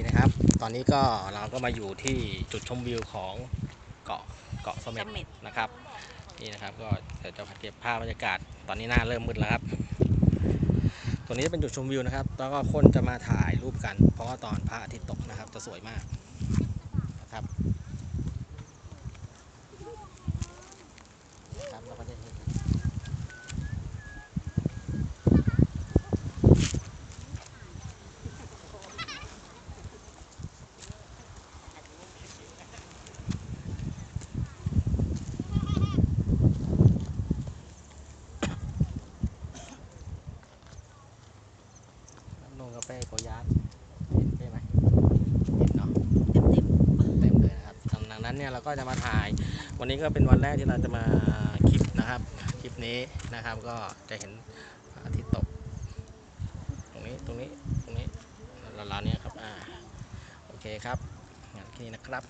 นี่นะครับ ตอนนี้ก็เราก็มาอยู่ที่จุดชมวิวของเกาะเกาะเสม็ดเสม็ดนะครับ นี่นะครับก็เดี๋ยวจะเก็บภาพบรรยากาศ ตอนนี้หน้าเริ่มมืดแล้วครับตัวนี้เป็นจุดชมวิวนะครับ แล้วก็คนจะมาถ่ายรูปกัน เพราะว่าตอนพระอาทิตย์ตกนะครับ จะสวยมากนะครับครับแล้วก็จะเห็น นงกาแฟโกยาร์ดเห็นใช่ไหมเห็นเนาะเต็มเต็มเต็มเลยนะครับดังนั้นเนี่ยเราก็จะมาถ่าย วันนี้ก็เป็นวันแรกที่เราจะมาคลิปนะครับคลิปนี้นะครับก็จะเห็นอาทิตย์ตก ตรงนี้ตรงนี้ตรงนี้ราวๆเนี้ยครับอ่าโอเคครับงานแค่นี้นะครับ